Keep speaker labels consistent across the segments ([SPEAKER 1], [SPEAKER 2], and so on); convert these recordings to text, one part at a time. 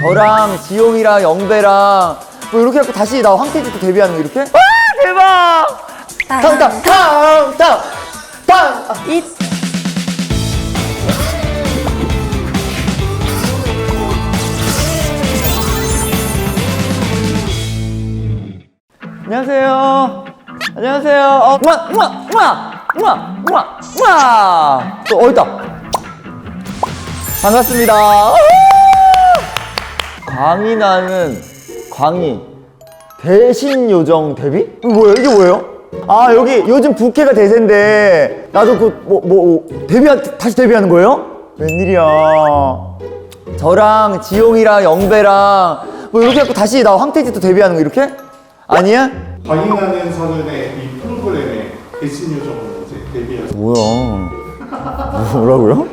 [SPEAKER 1] 저랑 지용이랑 영배랑 뭐 이렇게 해갖고 다시 나 황태지 또 데뷔하는 거 이렇게? 와 대박! 다음 다음 다음 다음 다음 아,
[SPEAKER 2] 이
[SPEAKER 1] 안녕하세요. 안녕하세요. 어, 우와, 우와, 우와, 우와, 우와, 우와. 또 어디다? 반갑습니다. 광이 나는 광이 대신 요정 데뷔? 이거 뭐예요? 이게 뭐예요? 아 여기 요즘 부캐가 대세인데 나도 그뭐뭐 뭐, 데뷔 다시 데뷔하는 거예요? 웬일이야? 저랑 지용이랑 영배랑 뭐 이렇게 해갖고 다시 나 황태지 또 데뷔하는 거 이렇게? 아니야?
[SPEAKER 3] 광인하는 서른의 이 프로그램에 대신 요정으로 이제 데뷔해서
[SPEAKER 1] 뭐야? 뭐라고요?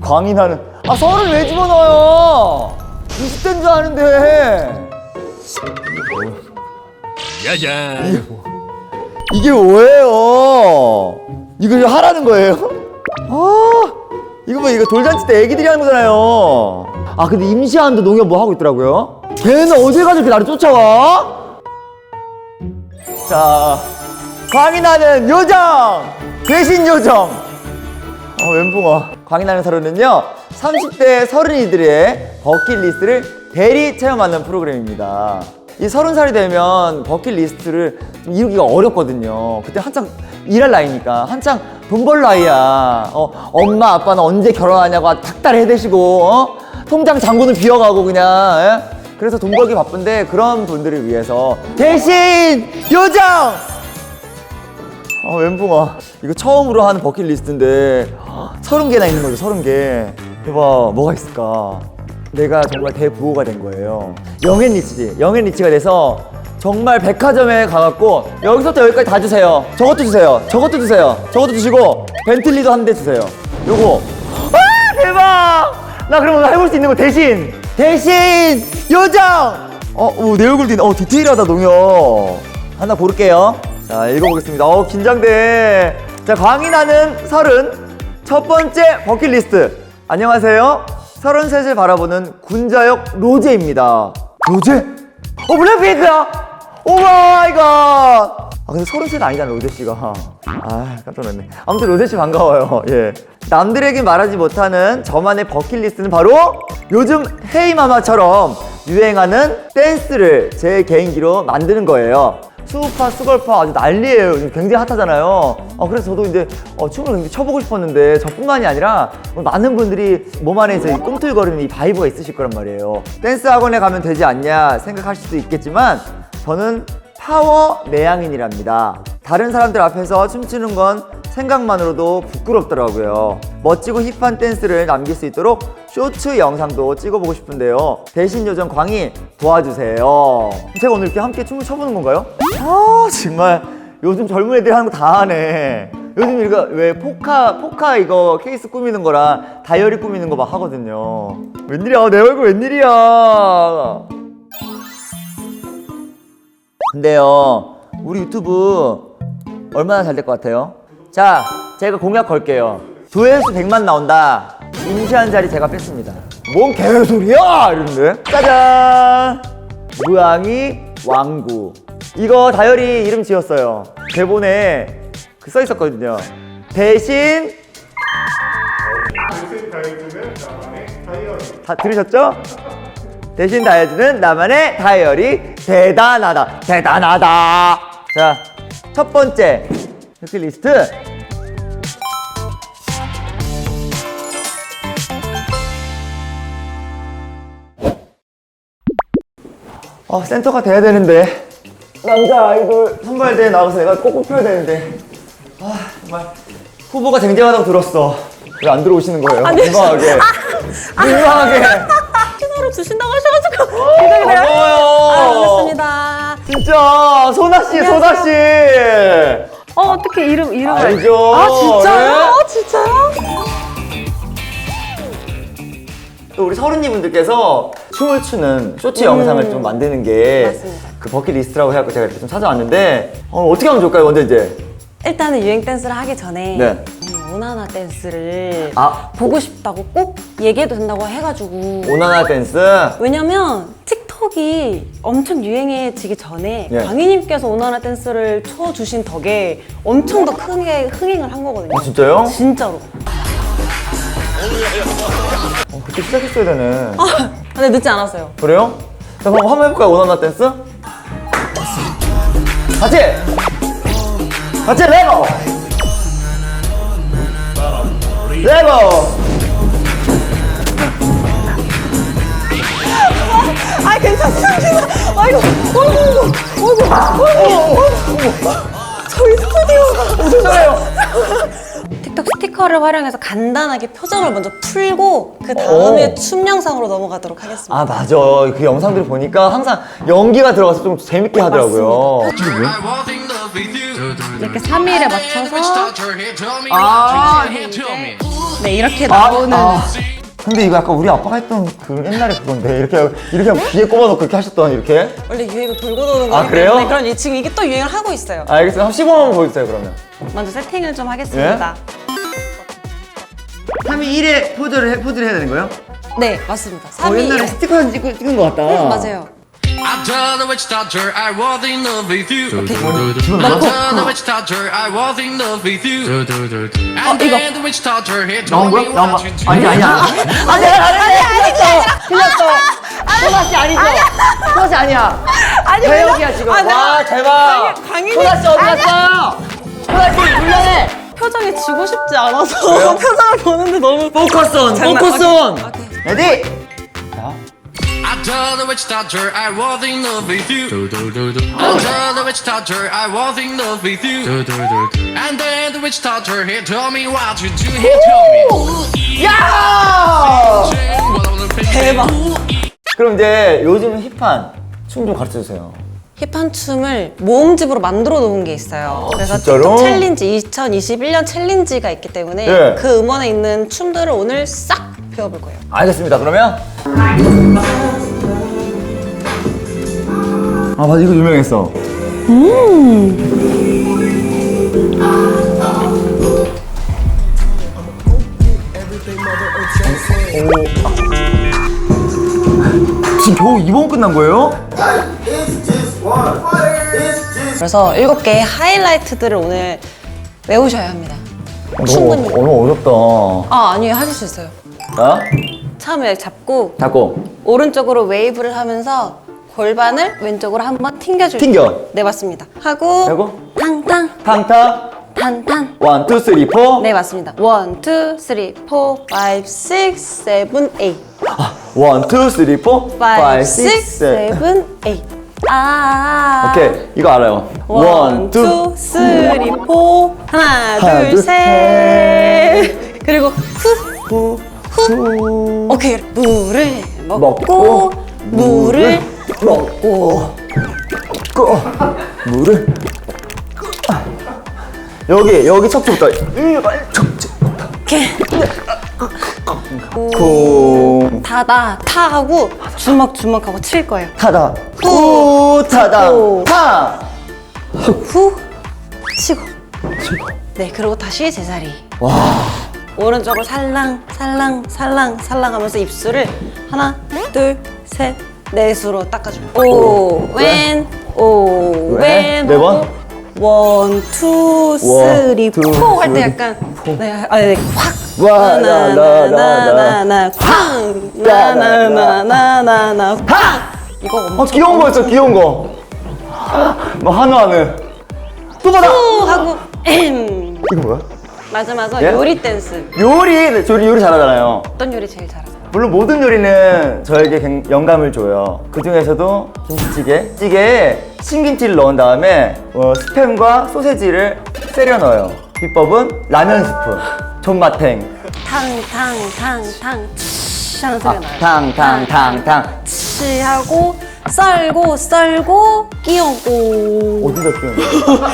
[SPEAKER 1] 광인하는 아 서른 왜 집어넣어요? 20대인 줄 아는데
[SPEAKER 4] 짜잔.
[SPEAKER 1] 이게 뭐예요? 이거 하라는 거예요? 아 이거 뭐 이거 돌잔치 때 애기들이 하는 거잖아요 아 근데 임시한도 농협 뭐 하고 있더라고요 걔는 어딜 가서 이렇게 나를 쫓아와? 자 광인하는 요정 대신 요정 어, 멘붕아. 광인하는 서른은요, 30대 서른이들의 버킷리스트를 대리 체험하는 프로그램입니다. 이 서른 살이 되면 버킷리스트를 좀 이루기가 어렵거든요. 그때 한창 일할 나이니까, 한창 돈 벌 나이야. 어, 엄마, 아빠는 언제 결혼하냐고 닥달 해대시고, 어? 통장 잔고는 비어가고 그냥, 예? 그래서 돈 벌기 바쁜데 그런 분들을 위해서 대신 요정! 아 멘붕아 이거 처음으로 하는 버킷리스트인데 서른 개나 있는 거죠 서른 개 대박 뭐가 있을까? 내가 정말 대부호가 된 거예요. 영앤 리치지 영앤 리치가 돼서 정말 백화점에 가갖고 여기서부터 여기까지 다 주세요. 저것도 주세요. 저것도 주세요. 저것도 주시고 벤틀리도 한 대 주세요. 요거. 아 대박! 나 그러면 해볼 수 있는 거 대신 대신 요정! 어내 얼굴도 있네. 어 디테일하다 농협. 하나 고를게요. 자 읽어보겠습니다. 어 긴장돼. 자 광인하는 서른. 첫 번째 버킷리스트 안녕하세요. 서른셋을 바라보는 군자역 로제입니다. 로제? 어 블랙핑크야? 오 마이 갓! 아 근데 서른셋 아니잖아 로제씨가. 아 깜짝 놀랐네. 아무튼 로제씨 반가워요. 예. 남들에게 말하지 못하는 저만의 버킷리스트는 바로 요즘 헤이마마처럼 유행하는 댄스를 제 개인기로 만드는 거예요 수우파, 수걸파 아주 난리예요. 굉장히 핫하잖아요. 어, 그래서 저도 이제 어, 춤을 굉장히 춰보고 싶었는데 저뿐만이 아니라 많은 분들이 몸 안에 이제 꿈틀거리는 이 바이브가 있으실 거란 말이에요. 댄스 학원에 가면 되지 않냐 생각하실 수도 있겠지만 저는 파워 내향인이랍니다. 다른 사람들 앞에서 춤추는 건 생각만으로도 부끄럽더라고요. 멋지고 힙한 댄스를 남길 수 있도록 쇼츠 영상도 찍어보고 싶은데요. 대신 요정 광희 도와주세요. 제가 오늘 이렇게 함께 춤을 춰보는 건가요? 아 정말 요즘 젊은 애들이 하는 거 다 하네. 요즘 이거 왜 포카 포카 이거 케이스 꾸미는 거랑 다이어리 꾸미는 거 막 하거든요. 웬일이야 내 얼굴 웬일이야. 근데요 우리 유튜브 얼마나 잘 될 것 같아요? 자 제가 공약 걸게요 조회수 100만 나온다 임시한 자리 제가 뺐습니다. 뭔 개소리야! 이러는데? 짜잔! 무양이 왕구. 이거 다이어리 이름 지었어요. 대본에 그 써 있었거든요. 대신
[SPEAKER 3] 대신 다이어트는 나만의 다이어리
[SPEAKER 1] 다 들으셨죠? 대신 다이어리는 나만의 다이어리. 대단하다. 대단하다. 자 첫 번째 버킷리스트 어 센터가 돼야 되는데 남자 아이돌 선발대회 나가서 내가 꼭 뽑혀야 되는데 아 정말 후보가 쟁쟁하다고 들었어 왜 안 들어오시는 거예요?
[SPEAKER 2] 안
[SPEAKER 1] 민망하게 민망하게
[SPEAKER 2] 신호를 주신다고 하셔가지고 기다려요.
[SPEAKER 1] 고마워요.
[SPEAKER 2] 아, 반갑습니다.
[SPEAKER 1] 진짜 소나 씨, 소나 씨.
[SPEAKER 2] 어 어떻게 이름 이름 을
[SPEAKER 1] 알죠.
[SPEAKER 2] 아 진짜요?
[SPEAKER 1] 네.
[SPEAKER 2] 아 진짜요?
[SPEAKER 1] 또 우리 서른이 분들께서 춤을 추는 쇼츠 영상을 좀 만드는 게
[SPEAKER 2] 음. 맞습니다.
[SPEAKER 1] 그 버킷리스트라고 해갖고 제가 이렇게 좀 찾아왔는데 어, 어떻게 하면 좋을까요? 먼저 이제
[SPEAKER 2] 일단은 유행 댄스를 하기 전에
[SPEAKER 1] 네.
[SPEAKER 2] 음, 오나나 댄스를
[SPEAKER 1] 아.
[SPEAKER 2] 보고 싶다고 꼭 얘기해도 된다고 해가지고
[SPEAKER 1] 오나나 댄스.
[SPEAKER 2] 왜냐면 틱톡이 엄청 유행해지기 전에
[SPEAKER 1] 예.
[SPEAKER 2] 광희님께서 오나나 댄스를 쳐주신 덕에 엄청 더 크게 흥행을 한 거거든요.
[SPEAKER 1] 아, 진짜요?
[SPEAKER 2] 진짜로.
[SPEAKER 1] 어, 그때 시작했어야 되네.
[SPEAKER 2] 근데 늦지 않았어요.
[SPEAKER 1] 그래요? 자, 그럼 한번 해볼까요? 오나나 댄스? 같이! 같이 레고! 레고!
[SPEAKER 2] 아 괜찮습니다. 아이고, 어이구, 어이구, 어이구, 어이구. 저희 스튜디오가.
[SPEAKER 1] 괜찮아요.
[SPEAKER 2] 틱톡 스티커를 활용해서 간단하게 표정을 먼저 풀고 그 다음에
[SPEAKER 1] 오.
[SPEAKER 2] 춤 영상으로 넘어가도록 하겠습니다.
[SPEAKER 1] 아, 맞아. 그 영상들 보니까 항상 연기가 들어가서 좀 재밌게 하더라고요.
[SPEAKER 2] 이렇게 3일에 맞춰서
[SPEAKER 1] 아.
[SPEAKER 2] 네 이렇게
[SPEAKER 1] 아,
[SPEAKER 2] 나오는
[SPEAKER 1] 아. 근데 이거 약간 우리 아빠가 했던 그 옛날에 그건데 이렇게 이렇게 하고 귀에 꼽아놓고 이렇게 하셨던 이렇게
[SPEAKER 2] 원래 유행을 돌고 도는
[SPEAKER 1] 아,
[SPEAKER 2] 거기
[SPEAKER 1] 그래요?
[SPEAKER 2] 때문에 그런 지금 이게 또 유행을 하고 있어요.
[SPEAKER 1] 알겠어요 한번 시범 한번 보여주세요 그러면
[SPEAKER 2] 먼저 세팅을 좀 하겠습니다.
[SPEAKER 1] 3위 1회 포즈를, 해, 포즈를 해야 되는 거예요?
[SPEAKER 2] 네 맞습니다.
[SPEAKER 1] 어,
[SPEAKER 2] 3위
[SPEAKER 1] 옛날에 스티커 사진 찍, 찍은 것 같다
[SPEAKER 2] 응, 맞아요.
[SPEAKER 4] I told the witch doctor I was in love with you. I
[SPEAKER 1] 기분
[SPEAKER 4] told the witch doctor I was in love with you. And then doctor he
[SPEAKER 1] 나온
[SPEAKER 4] told me
[SPEAKER 1] 거야? 나온
[SPEAKER 4] what
[SPEAKER 1] 거야?
[SPEAKER 4] you do.
[SPEAKER 1] 아니 아니야 아니 아니 아니 틀렸어 틀렸어 소다씨 아니죠 소다씨 아니야
[SPEAKER 2] 아니
[SPEAKER 1] 배역이야 지금
[SPEAKER 2] 아, 나-
[SPEAKER 1] 와 대박
[SPEAKER 2] 강인이-
[SPEAKER 1] 소다씨 어디 갔어 소다씨 불러내
[SPEAKER 2] 표정이 지고 싶지 않아서
[SPEAKER 1] 왜요?
[SPEAKER 2] 표정을 보는데 너무
[SPEAKER 1] 포커스 온
[SPEAKER 2] 장난-
[SPEAKER 1] 포커스 온
[SPEAKER 2] 오케이, 오케이.
[SPEAKER 1] 레디 자
[SPEAKER 4] I told the witch doctor I was in love with you. I told the witch doctor I was in love with you. And then the witch doctor he told me what you do. He told me.
[SPEAKER 1] 야!
[SPEAKER 2] 대박.
[SPEAKER 1] 그럼 이제 요즘 힙한 춤 좀 가르쳐 주세요.
[SPEAKER 2] 힙한 춤을 모음집으로 만들어 놓은 게 있어요. 그래서
[SPEAKER 1] 진짜로?
[SPEAKER 2] 틱톡 챌린지 2021년 챌린지가 있기 때문에
[SPEAKER 1] 네.
[SPEAKER 2] 그 음원에 있는 춤들을 오늘 싹 배워볼 거예요.
[SPEAKER 1] 알겠습니다. 그러면 아 맞아 이거 유명했어. 오. 지금 겨우 이번 끝난 거예요?
[SPEAKER 2] 그래서 일곱 개의 하이라이트들을 오늘 외우셔야 합니다.
[SPEAKER 1] 너무,
[SPEAKER 2] 충분히.
[SPEAKER 1] 너무 어렵다.
[SPEAKER 2] 아 아니에요 하실 수 있어요.
[SPEAKER 1] 자,
[SPEAKER 2] 처음에 잡고
[SPEAKER 1] 닫고
[SPEAKER 2] 오른쪽으로 웨이브를 하면서 골반을 왼쪽으로 한번 튕겨줄
[SPEAKER 1] 튕겨.
[SPEAKER 2] 네 맞습니다. 하고
[SPEAKER 1] 하고
[SPEAKER 2] 탕탕
[SPEAKER 1] 탕탕
[SPEAKER 2] 탄탄
[SPEAKER 1] 원, 투, 쓰리, 포.
[SPEAKER 2] 네 맞습니다. 원, 투, 쓰리, 포, 파이브, 식스, 세븐, 에잇.
[SPEAKER 1] 원, 투, 쓰리, 포.
[SPEAKER 2] 파이브. 세븐, 에잇. 아.
[SPEAKER 1] 오케이 이거 알아요.
[SPEAKER 2] 원, 투, 쓰리, 포. 하나,
[SPEAKER 1] 하나,
[SPEAKER 2] 둘,
[SPEAKER 1] 둘,
[SPEAKER 2] 셋. 그리고 후,
[SPEAKER 1] 후,
[SPEAKER 2] 후. 오케이. 물을 먹고,
[SPEAKER 1] 먹고,
[SPEAKER 2] 물을
[SPEAKER 1] 먹고 먹고 물을 아. 여기 여기 척추부터 일발 척추부터
[SPEAKER 2] 이렇게 타하고 주먹 주먹하고 칠 거예요.
[SPEAKER 1] 타다 후 타다.
[SPEAKER 2] 후.
[SPEAKER 1] 타
[SPEAKER 2] 후. 치고. 네 그리고 다시 제자리.
[SPEAKER 1] 와.
[SPEAKER 2] 오른쪽으로 살랑 살랑 살랑 살랑 하면서 입술을 하나 둘셋 넷으로 닦아줘요
[SPEAKER 1] 왼.
[SPEAKER 2] 오왼오왼
[SPEAKER 1] 네 번?
[SPEAKER 2] 원투
[SPEAKER 1] 원,
[SPEAKER 2] 쓰리
[SPEAKER 1] 투,
[SPEAKER 2] 포할때
[SPEAKER 1] 쓰리,
[SPEAKER 2] 약간 네, 아, 네, 확
[SPEAKER 1] 와, 라, 라, 라, 라.
[SPEAKER 2] 나나나나나 쾅 나나나나나나 쾅 이거
[SPEAKER 1] 어
[SPEAKER 2] 엄청
[SPEAKER 1] 귀여운 거 있어 귀여운 거 뭐 한우하는 또 봐라
[SPEAKER 2] 후 하고 엠
[SPEAKER 1] 이거 뭐야
[SPEAKER 2] 마지막은
[SPEAKER 1] 예?
[SPEAKER 2] 요리 댄스
[SPEAKER 1] 요리 저리 요리 잘하잖아요
[SPEAKER 2] 어떤 요리 제일 잘하세요?
[SPEAKER 1] 물론 모든 요리는 저에게 굉- 영감을 줘요. 그 중에서도 김치찌개, 찌개에 신김치를 넣은 다음에 어, 스팸과 소세지를 때려 넣어요. 비법은 라면 스프, 존맛탱,
[SPEAKER 2] 탕탕탕탕 치 하는 소리가 나요.
[SPEAKER 1] 탕탕탕탕.
[SPEAKER 2] 치 하고 썰고 썰고 끼얹고
[SPEAKER 1] 어디다 끼우는 거야?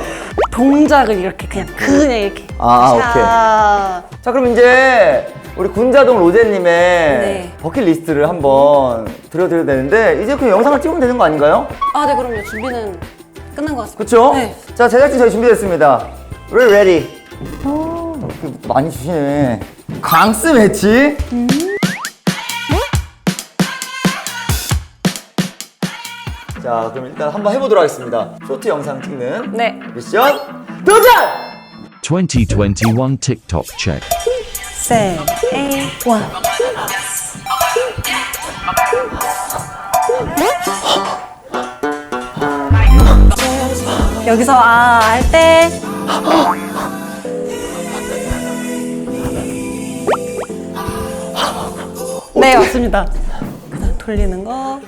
[SPEAKER 2] 동작을 이렇게 그냥 그냥 이렇게
[SPEAKER 1] 아,
[SPEAKER 2] 자,
[SPEAKER 1] 자 그럼 이제 우리 군자동 로제님의
[SPEAKER 2] 네.
[SPEAKER 1] 버킷리스트를 한번 들려드려야 되는데 이제 그 영상을 찍으면 되는 거 아닌가요?
[SPEAKER 2] 아, 네 그럼요. 준비는 끝난 것 같습니다.
[SPEAKER 1] 그쵸?
[SPEAKER 2] 네.
[SPEAKER 1] 자 제작진 저희 준비됐습니다. We're ready. 그 많이 주시네. 강스 매치? 자, 그럼 일단 한번 해보도록 하겠습니다. 쇼트 영상 찍는
[SPEAKER 2] 네.
[SPEAKER 1] 미션 도전!
[SPEAKER 5] 2021 TikTok check.
[SPEAKER 2] 셋, 에이, 원. 여기서 아 할 때. 네 맞습니다. 그다음 돌리는 거.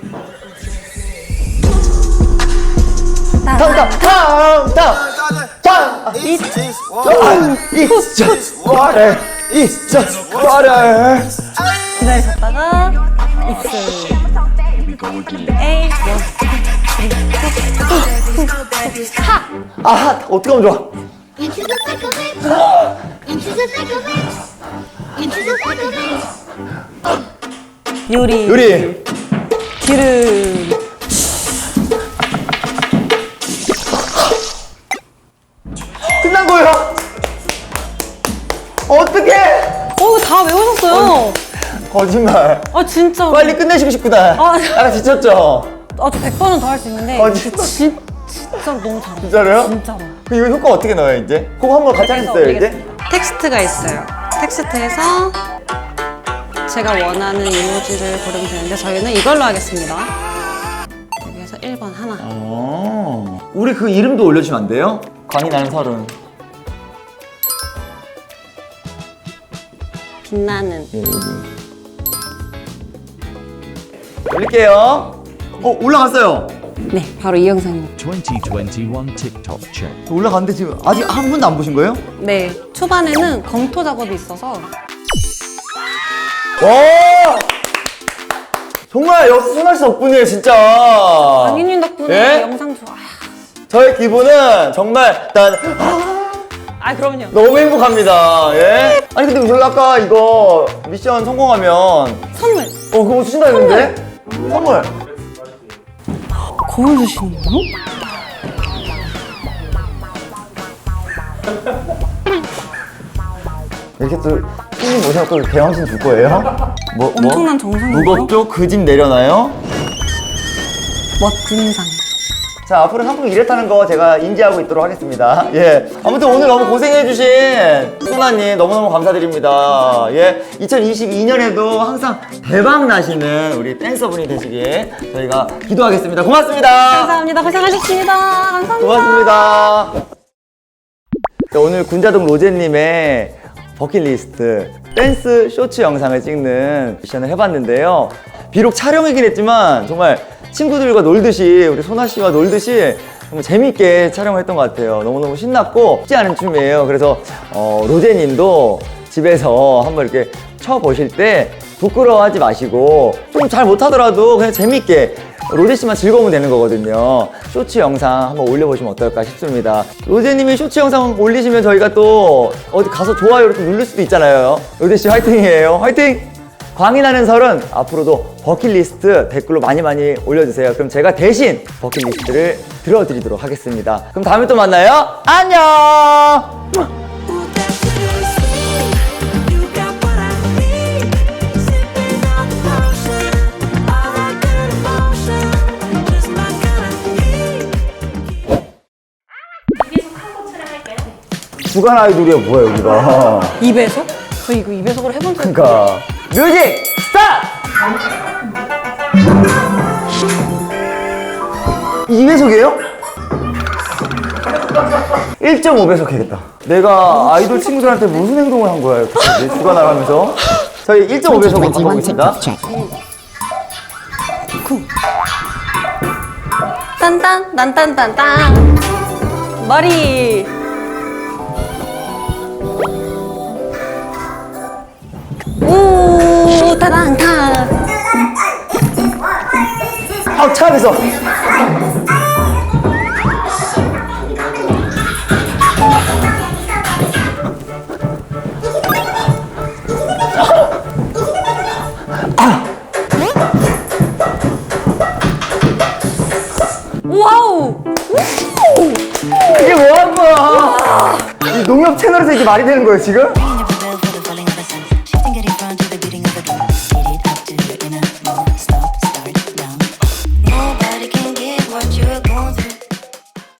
[SPEAKER 1] 아.
[SPEAKER 2] 기름.
[SPEAKER 1] 끝난 거예요. 어떻게?
[SPEAKER 2] 어, 다 외우셨어요.
[SPEAKER 1] 거짓말.
[SPEAKER 2] 아, 진짜.
[SPEAKER 1] 빨리 끝내시고 싶구나.
[SPEAKER 2] 아.
[SPEAKER 1] 약간 지쳤죠?
[SPEAKER 2] 아, 저 100번은 더 할 수 있는데.
[SPEAKER 1] 거짓말.
[SPEAKER 2] 진, 진짜 너무 잘해.
[SPEAKER 1] 진짜로요?
[SPEAKER 2] 진짜로.
[SPEAKER 1] 그 이거 효과 어떻게 넣어요 이제? 그거 한번 같이 하겠어요 이제?
[SPEAKER 2] 텍스트가 있어요. 텍스트에서 제가 원하는 이모지를 고르면 되는데 저희는 이걸로 하겠습니다. 여기에서 1번 하나.
[SPEAKER 1] 어. 우리 그 이름도 올려주면 안 돼요? 광이 나는 서른.
[SPEAKER 2] 빛나는.
[SPEAKER 1] 예, 여기. 올릴게요. 어 올라갔어요.
[SPEAKER 2] 네, 바로 이 영상입니다.
[SPEAKER 5] 2021 TikTok check.
[SPEAKER 1] 올라갔는데 지금 아직 한 분도 안 보신 거예요?
[SPEAKER 2] 네, 초반에는 검토 작업이 있어서
[SPEAKER 1] 와! 정말 역시 소나 씨 덕분이에요 진짜.
[SPEAKER 2] 강인님 덕분에
[SPEAKER 1] 예?
[SPEAKER 2] 영상 좋아요.
[SPEAKER 1] 저의 기분은 정말 일단
[SPEAKER 2] 아, 그럼요.
[SPEAKER 1] 너무 행복합니다. 예? 아니 근데 저희 아까 이거 미션 성공하면
[SPEAKER 2] 선물.
[SPEAKER 1] 어 그거 주신다 했는데 선물.
[SPEAKER 2] 거울 주시는 거요?
[SPEAKER 1] 이렇게 또 손님 오시면 또 대왕신 줄 거예요? 뭐, 뭐?
[SPEAKER 2] 엄청난 정성이죠?
[SPEAKER 1] 무겁죠? 그 집 내려놔요?
[SPEAKER 2] 멋진 상.
[SPEAKER 1] 자, 앞으로 상품 이랬다는 거 제가 인지하고 있도록 하겠습니다. 예. 아무튼 오늘 너무 고생해주신 소나님 너무너무 감사드립니다. 예. 2022년에도 항상 대박 나시는 우리 댄서분이 되시길 저희가 기도하겠습니다. 고맙습니다.
[SPEAKER 2] 감사합니다. 고생하셨습니다. 감사합니다.
[SPEAKER 1] 고맙습니다. 자, 오늘 군자동 로제님의 버킷리스트 댄스 쇼츠 영상을 찍는 미션을 해봤는데요. 비록 촬영이긴 했지만 정말 친구들과 놀듯이 우리 소나 씨와 놀듯이 정말 재밌게 촬영을 했던 것 같아요. 너무너무 신났고 쉽지 않은 춤이에요. 그래서 어, 로제님도 집에서 한번 이렇게 춰보실 때 부끄러워하지 마시고 좀 잘 못하더라도 그냥 재밌게 로제 씨만 즐거우면 되는 거거든요. 쇼츠 영상 한번 올려보시면 어떨까 싶습니다. 로제님이 쇼츠 영상 올리시면 저희가 또 어디 가서 좋아요 이렇게 누를 수도 있잖아요. 로제 씨 화이팅이에요. 화이팅! 광이 나는 설은 앞으로도 버킷리스트 댓글로 많이 많이 올려주세요. 그럼 제가 대신 버킷리스트를 들어드리도록 하겠습니다. 그럼 다음에 또 만나요. 안녕! 주간 아이돌이야 뭐야 여기가.
[SPEAKER 2] 2배속? 저 이거 2배속으로 해본 적
[SPEAKER 1] 그러니까 뮤직 스타트! 2배속이에요? 1.5배속 해야겠다. 내가 아이돌 친구들한테 무슨 행동을 한 거야, 여기까지 주간 나가면서. 저희 1.5배속으로 가보겠습니다.
[SPEAKER 2] 딴딴 딴딴딴딴 머리 타당타
[SPEAKER 1] 아, 차 안에서.
[SPEAKER 2] 와우
[SPEAKER 1] 이게 뭐 하는 거야? 이 농협 채널에서 이게 말이 되는 거예요 지금?